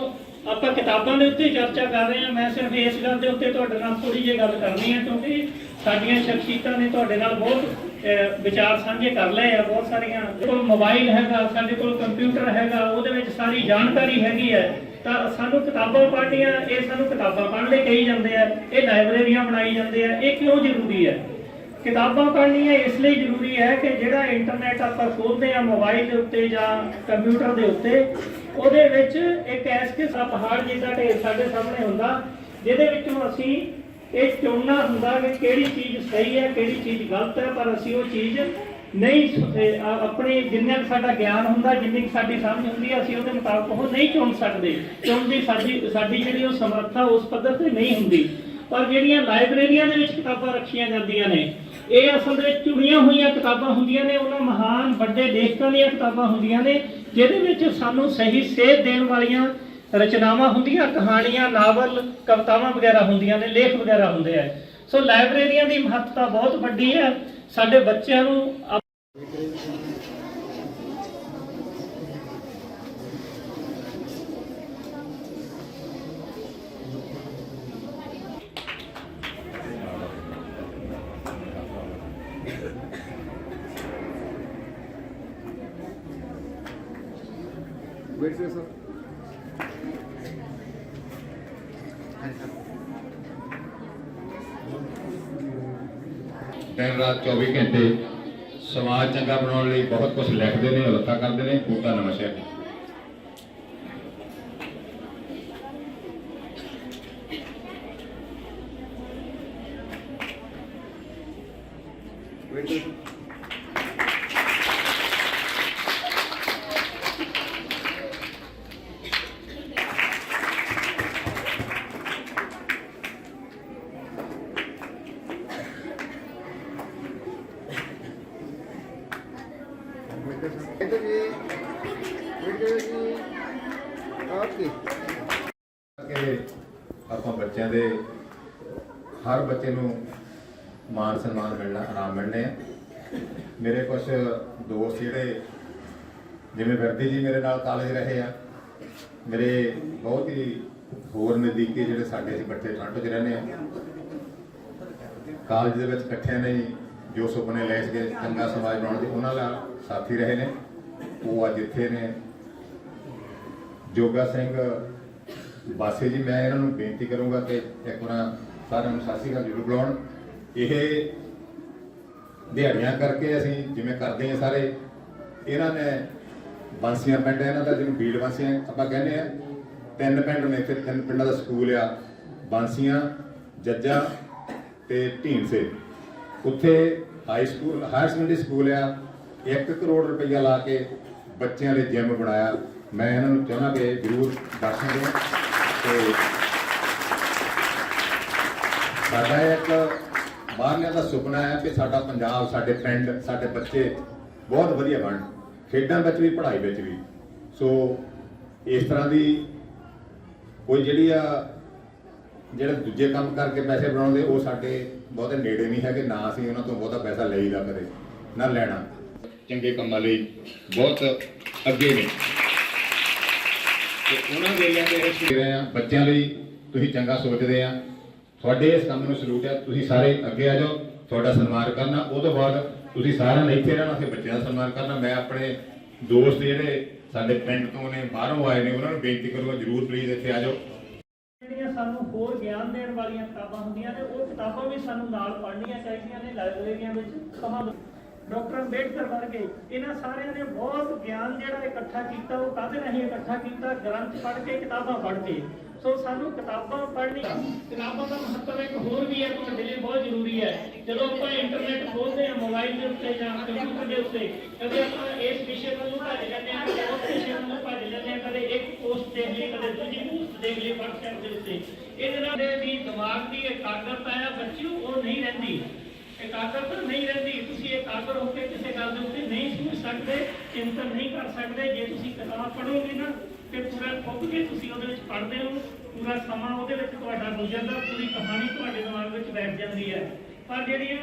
ਆਪਾਂ ਕਿਤਾਬਾਂ ਦੇ ਉੱਤੇ ਚਰਚਾ ਕਰ ਰਹੇ ਹਾਂ, ਮੈਂ ਸਿਰਫ ਇਸ ਗੱਲ ਦੇ ਉੱਤੇ ਤੁਹਾਡੇ ਨਾਲ ਥੋੜੀ ਜਿਹੀ ਗੱਲ ਕਰਨੀ ਹੈ, ਕਿਉਂਕਿ ਸਾਡੀਆਂ ਸ਼ਖਸੀਅਤਾਂ ਨੇ ਤੁਹਾਡੇ ਨਾਲ ਬਹੁਤ ਵਿਚਾਰ ਸਾਂਝੇ ਕਰ ਲਏ ਆ, ਬਹੁਤ ਸਾਰੀਆਂ ਕੋਲ ਮੋਬਾਈਲ ਹੈਗਾ, ਸਾਡੇ ਕੋਲ ਕੰਪਿਊਟਰ ਹੈਗਾ, ਉਹਦੇ ਵਿੱਚ ਸਾਰੀ ਜਾਣਕਾਰੀ ਹੈਗੀ ਹੈ। ਤਾਂ ਸਾਨੂੰ ਕਿਤਾਬਾਂ ਪੜ੍ਹਨੀਆਂ, ਇਹ ਸਾਨੂੰ ਕਿਤਾਬਾਂ ਪੜ੍ਹਨ ਲਈ ਕਹੀ ਜਾਂਦੇ ਆ, ਇਹ ਲਾਇਬ੍ਰੇਰੀਆਂ ਬਣਾਈ ਜਾਂਦੇ ਆ, ਇਹ ਕਿਉਂ ਜ਼ਰੂਰੀ ਹੈ? ਕਿਤਾਬਾਂ ਪੜ੍ਹਨੀਆਂ ਇਸ ਲਈ ਜ਼ਰੂਰੀ ਹੈ ਕਿ ਜਿਹੜਾ ਇੰਟਰਨੈਟ ਆਪਾਂ ਖੋਲਦੇ ਆ ਮੋਬਾਈਲ ਦੇ ਉੱਤੇ ਜਾਂ ਕੰਪਿਊਟਰ ਦੇ ਉੱਤੇ ਉਹਦੇ ਵਿੱਚ ਇੱਕ ਐਸ ਕੇ ਪਹਾੜ ਜਿੱਦਾਂ ਢੇਰ ਸਾਡੇ ਸਾਹਮਣੇ ਹੁੰਦਾ, ਜਿਹਦੇ ਵਿੱਚੋਂ ਅਸੀਂ ਇਹ ਚੁਣਨਾ ਹੁੰਦਾ ਕਿ ਕਿਹੜੀ ਚੀਜ਼ ਸਹੀ ਹੈ, ਕਿਹੜੀ ਚੀਜ਼ ਗਲਤ ਹੈ, ਪਰ ਅਸੀਂ ਉਹ ਚੀਜ਼ ਨਹੀਂ ਸ- ਆਪਣੀ ਜਿੰਨਾ ਕੁ ਸਾਡਾ ਗਿਆਨ ਹੁੰਦਾ, ਜਿੰਨੀ ਕੁ ਸਾਡੀ ਸਮਝ ਹੁੰਦੀ ਹੈ, ਅਸੀਂ ਉਹਦੇ ਮੁਤਾਬਕ ਉਹ ਨਹੀਂ ਚੁਣ ਸਕਦੇ, ਕਿਉਂਕਿ ਸਾਡੀ ਸਾਡੀ ਜਿਹੜੀ ਉਹ ਸਮਰੱਥਾ ਉਸ ਪੱਧਰ ਤੇ ਨਹੀਂ ਹੁੰਦੀ। ਪਰ ਜਿਹੜੀਆਂ ਲਾਇਬ੍ਰੇਰੀਆਂ ਦੇ ਵਿੱਚ ਕਿਤਾਬਾਂ ਰੱਖੀਆਂ ਜਾਂਦੀਆਂ ਨੇ ਇਹ ਅਸਲ ਦੇ ਚੁਣੀਆਂ ਹੋਈਆਂ ਕਿਤਾਬਾਂ ਹੁੰਦੀਆਂ ਨੇ, ਉਹਨਾਂ ਮਹਾਨ ਵੱਡੇ ਲੇਖਕਾਂ ਦੀਆਂ ਕਿਤਾਬਾਂ ਹੁੰਦੀਆਂ ਨੇ, ਜਿਹਦੇ ਵਿੱਚ ਸਾਨੂੰ ਸਹੀ ਸੇਧ ਦੇਣ ਵਾਲੀਆਂ ਰਚਨਾਵਾਂ ਹੁੰਦੀਆਂ, ਕਹਾਣੀਆਂ, ਨਾਵਲ, ਕਵਿਤਾਵਾਂ ਵਗੈਰਾ ਹੁੰਦੀਆਂ ਨੇ, ਲੇਖ ਵਗੈਰਾ ਹੁੰਦੇ ਆ। ਸੋ ਲਾਇਬ੍ਰੇਰੀਆਂ ਦੀ ਮਹੱਤਤਾ ਬਹੁਤ ਵੱਡੀ ਹੈ। ਸਾਡੇ ਬੱਚਿਆਂ ਨੂੰ ਦਿਨ ਰਾਤ 24 ਘੰਟੇ ਸਮਾਜ ਚੰਗਾ ਬਣਾਉਣ ਲਈ ਬਹੁਤ ਕੁਝ ਲਿਖਦੇ ਨੇ ਹਲਤਾ ਕਰਦੇ ਨੇ ਬੂਟਾ ਨਮਸਕਾਰ ਹਰ ਬੱਚੇ ਨੂੰ ਮਾਨ ਸਨਮਾਨ ਮਿਲਣਾ, ਆਰਾਮ ਮਿਲਣੇ ਆ। ਮੇਰੇ ਕੁਝ ਦੋਸਤ ਜਿਹੜੇ ਜਿਵੇਂ ਵਰਦੀ ਜੀ ਮੇਰੇ ਨਾਲ ਕਾਲਜ ਰਹੇ ਆ, ਮੇਰੇ ਬਹੁਤ ਹੀ ਹੋਰ ਨਜ਼ਦੀਕੀ ਜਿਹੜੇ ਸਾਡੇ ਅਸੀਂ ਇਕੱਠੇ ਟ੍ਰਾਂਟੋ 'ਚ ਰਹਿੰਦੇ ਆ। ਕਾਲਜ ਦੇ ਵਿੱਚ ਇਕੱਠਿਆਂ ਨੇ ਜੋ ਸੁਪਨੇ ਲੈ ਸਕੇ ਚੰਗਾ ਸਮਾਜ ਬਣਾਉਣ ਦੇ, ਉਹਨਾਂ ਦਾ ਸਾਥੀ ਰਹੇ ਨੇ। ਉਹ ਅੱਜ ਇੱਥੇ ਨੇ। ਜੋਗਾ ਸਿੰਘ ਬਾਸੇ ਜੀ, ਮੈਂ ਇਹਨਾਂ ਨੂੰ ਬੇਨਤੀ ਕਰੂੰਗਾ ਕਿ ਇੱਕ ਵਾਰ ਸਾਰਿਆਂ ਨੂੰ ਸਤਿ ਸ਼੍ਰੀ ਅਕਾਲ ਜ਼ਰੂਰ ਬੁਲਾਉਣ। ਇਹ ਦਿਹਾੜੀਆਂ ਕਰਕੇ ਅਸੀਂ ਜਿਵੇਂ ਕਰਦੇ ਹਾਂ ਸਾਰੇ, ਇਹਨਾਂ ਨੇ ਬਾਂਸੀਆਂ ਪਿੰਡ ਇਹਨਾਂ ਦਾ ਜਿਹਨੂੰ ਬੀੜ ਬਾਂਸੀਆਂ ਆਪਾਂ ਕਹਿੰਦੇ ਆ ਤਿੰਨ ਪਿੰਡ ਨੇ ਇੱਥੇ, ਤਿੰਨ ਪਿੰਡਾਂ ਦਾ ਸਕੂਲ ਆ ਬਾਂਸੀਆਂ ਜੱਜਾ ਤੇ ਢੀਂਡਸੇ। ਉੱਥੇ high school higher secondary school ਆ 1 ਕਰੋੜ ਰੁਪਈਆ ਲਾ ਕੇ ਬੱਚਿਆਂ ਲਈ ਜਿਮ ਬਣਾਇਆ। ਮੈਂ ਇਹਨਾਂ ਨੂੰ ਚਾਹੁੰਦਾ ਕਿ ਜ਼ਰੂਰ ਦਰਸ਼ਨ ਦਿਓ ਤੇ ਸਾਡਾ ਇੱਕ ਬਾਹਰਲਿਆਂ ਦਾ ਸੁਪਨਾ ਹੈ ਕਿ ਸਾਡਾ ਪੰਜਾਬ, ਸਾਡੇ ਪਿੰਡ, ਸਾਡੇ ਬੱਚੇ ਬਹੁਤ ਵਧੀਆ ਬਣਨ ਖੇਡਾਂ ਵਿੱਚ ਵੀ, ਪੜ੍ਹਾਈ ਵਿੱਚ ਵੀ। ਸੋ ਇਸ ਤਰ੍ਹਾਂ ਦੀ ਕੋਈ ਜਿਹੜੀ ਆ, ਜਿਹੜੇ ਦੂਜੇ ਕੰਮ ਕਰਕੇ ਪੈਸੇ ਬਣਾਉਂਦੇ, ਉਹ ਸਾਡੇ ਬਹੁਤੇ ਨੇੜੇ ਨਹੀਂ ਹੈਗੇ, ਨਾ ਅਸੀਂ ਉਹਨਾਂ ਤੋਂ ਬਹੁਤਾ ਪੈਸਾ ਲਈਦਾ ਕਦੇ, ਨਾ ਲੈਣਾ। ਚੰਗੇ ਕੰਮਾਂ ਲਈ ਬਹੁਤ ਅੱਗੇ ਨੇ। ਤੇ ਉਹਨਾਂ ਦੇ ਲਈ ਅਸੀਂ ਰਹੇ ਆ ਬੱਚਿਆਂ ਲਈ ਤੁਸੀਂ ਚੰਗਾ ਸੋਚਦੇ ਆ ਤੁਹਾਡੇ ਇਸ ਕੰਮ ਨੂੰ ਸਲੂਟ ਹੈ, ਤੁਸੀਂ ਸਾਰੇ ਅੱਗੇ ਆ ਜਾਓ, ਤੁਹਾਡਾ ਸਨਮਾਨ ਕਰਨਾ। ਉਹ ਤੋਂ ਬਾਅਦ ਤੁਸੀਂ ਸਾਰਿਆਂ ਨੇ ਇੱਥੇ ਰਹਿਣਾ ਤੇ ਬੱਚਿਆਂ ਦਾ ਸਨਮਾਨ ਕਰਨਾ। ਮੈਂ ਆਪਣੇ ਦੋਸਤ ਜਿਹੜੇ ਸਾਡੇ ਪਿੰਡ ਤੋਂ ਨੇ, ਬਾਹਰੋਂ ਆਏ ਨੇ, ਉਹਨਾਂ ਨੂੰ ਬੇਨਤੀ ਕਰੂੰਗਾ, ਜਰੂਰ ਪਲੀਜ਼ ਇੱਥੇ ਆ ਜਾਓ। ਜਿਹੜੀਆਂ ਸਾਨੂੰ ਹੋਰ ਗਿਆਨ ਦੇਣ ਵਾਲੀਆਂ ਕਿਤਾਬਾਂ ਹੁੰਦੀਆਂ ਨੇ, ਉਹ ਕਿਤਾਬਾਂ ਵੀ ਸਾਨੂੰ ਨਾਲ ਪੜ੍ਹਨੀਆਂ ਚਾਹੀਦੀਆਂ ਨੇ ਲਾਇਬ੍ਰੇਰੀਆਂ ਵਿੱਚ। ਸਮਾਂ ਡਾਕਟਰ ਅੰਬੇਡਕਰ ਵਰਗੇ, ਇਹਨਾਂ ਸਾਰਿਆਂ ਨੇ ਬਹੁਤ ਗਿਆਨ ਜਿਹੜਾ ਇਕੱਠਾ ਕੀਤਾ, ਉਹ ਕਾਹਦੇ ਰਾਹੀਂ ਇਕੱਠਾ ਕੀਤਾ, ਗ੍ਰੰਥ ਪੜ੍ਹ ਕੇ, ਕਿਤਾਬਾਂ ਪੜ੍ਹ ਕੇ। ਸੋ ਸਾਨੂੰ ਕਿਤਾਬਾਂ ਪੜ੍ਹਨੀਆਂ, ਕਿਤਾਬਾਂ ਦਾ ਮਹੱਤਵ ਇੱਕ ਹੋਰ ਵੀ ਹੈ, ਤੁਹਾਡੇ ਲਈ ਬਹੁਤ ਜ਼ਰੂਰੀ ਹੈ। ਜਦੋਂ ਆਪਾਂ ਇੰਟਰਨੈਟ ਖੋਲਦੇ ਹਾਂ ਮੋਬਾਈਲ ਦੇ ਉੱਤੇ ਜਾਂ ਕੰਪਿਊਟਰ ਦੇ ਉੱਤੇ, ਕਦੇ ਆਪਾਂ ਇਸ ਵਿਸ਼ੇ ਵੱਲ ਨੂੰ ਭੱਜ ਜਾਂਦੇ ਹਾਂ, ਕਦੇ ਉਸ ਵਿਸ਼ੇ ਵੱਲ ਨੂੰ ਭੱਜ ਜਾਂਦੇ ਹਾਂ, ਕਦੇ ਇੱਕ ਪੋਸਟ ਦੇਖ ਲਈ, ਕਦੇ ਦੂਜੀ ਪੋਸਟ ਦੇਖ ਲਈ WhatsApp ਦੇ ਉੱਤੇ। ਇਹਦੇ ਨਾਲ ਵੀ ਦਿਮਾਗ ਦੀ ਇਕਾਗਰਤਾ ਹੈ ਬੱਚਿਓ, ਉਹ ਨਹੀਂ ਰਹਿੰਦੀ। ਇਕਾਗਰਤਾ ਨਹੀਂ ਰਹਿੰਦੀ। ਤੁਸੀਂ ਇਕਾਗਰ ਹੋ ਕੇ ਕਿਸੇ ਗੱਲ ਦੇ ਉੱਤੇ ਨਹੀਂ ਸੋਚ ਸਕਦੇ, ਚਿੰਤਨ ਨਹੀਂ ਕਰ ਸਕਦੇ। ਜੇ ਤੁਸੀਂ ਕਿਤਾਬ ਪੜ੍ਹੋਗੇ ਨਾ ਤੇ ਪੂਰਾ ਖੁੱਭ ਕੇ ਤੁਸੀਂ ਉਹਦੇ ਵਿੱਚ ਪੜ੍ਹਦੇ ਹੋ, ਪੂਰਾ ਸਮਾਂ ਉਹਦੇ ਵਿੱਚ ਤੁਹਾਡਾ ਗੁਜ਼ਰਦਾ, ਪੂਰੀ ਕਹਾਣੀ ਤੁਹਾਡੇ ਦਿਮਾਗ ਵਿੱਚ ਬੈਠ ਜਾਂਦੀ ਹੈ। ਪਰ ਜਿਹੜੀਆਂ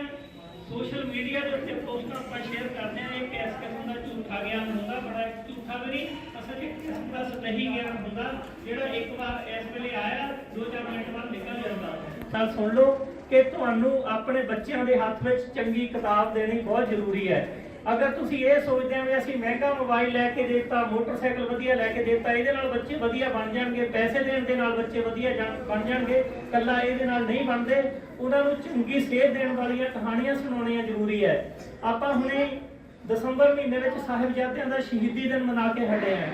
ਸੋਸ਼ਲ ਮੀਡੀਆ ਦੇ ਉੱਤੇ ਪੋਸਟਾਂ ਆਪਾਂ ਸ਼ੇਅਰ ਕਰਦੇ ਆ ਇਹ ਕਿਸ ਕਿਸਮ ਦਾ ਝੂਠਾ ਗਿਆਨ ਹੁੰਦਾ, ਬੜਾ ਝੂਠਾ ਵੀ ਨਹੀਂ, ਅਸਲ ਇੱਕ ਕਿਸਮ ਦਾ ਸਹੀ ਗਿਆਨ ਹੁੰਦਾ, ਜਿਹੜਾ ਇੱਕ ਵਾਰ ਇਸ ਵੇਲੇ ਆਇਆ, ਦੋ ਚਾਰ ਮਿੰਟ ਬਾਅਦ ਨਿਕਲ ਜਾਂਦਾ। ਤਾਂ ਸੁਣ ਲਓ ਕਿ ਤੁਹਾਨੂੰ ਆਪਣੇ ਬੱਚਿਆਂ ਦੇ ਹੱਥ ਵਿੱਚ ਚੰਗੀ ਕਿਤਾਬ ਦੇਣੀ ਬਹੁਤ ਜ਼ਰੂਰੀ ਹੈ। ਅਗਰ ਤੁਸੀਂ ਇਹ ਸੋਚਦੇ ਹੋ ਵੀ ਅਸੀਂ ਮਹਿੰਗਾ ਮੋਬਾਈਲ ਲੈ ਕੇ ਦੇਤਾ, ਮੋਟਰਸਾਈਕਲ ਵਧੀਆ ਲੈ ਕੇ ਦੇਤਾ, ਇਹਦੇ ਨਾਲ ਬੱਚੇ ਵਧੀਆ ਬਣ ਜਾਣਗੇ, ਪੈਸੇ ਦੇਣ ਦੇ ਨਾਲ ਬੱਚੇ ਵਧੀਆ ਜਾਣ- ਬਣ ਜਾਣਗੇ, ਕੱਲਾ ਇਹਦੇ ਨਾਲ ਨਹੀਂ ਬਣਦੇ, ਉਹਨਾਂ ਨੂੰ ਚੰਗੀ ਸੇਧ ਦੇਣ ਵਾਲੀਆਂ ਕਹਾਣੀਆਂ ਸੁਣਾਉਣੀਆਂ ਜ਼ਰੂਰੀ ਹੈ। ਆਪਾਂ ਹੁਣੇ ਦਸੰਬਰ ਮਹੀਨੇ ਵਿੱਚ ਸਾਹਿਬਜ਼ਾਦਿਆਂ ਦਾ ਸ਼ਹੀਦੀ ਦਿਨ ਮਨਾ ਕੇ ਹਟੇ ਆ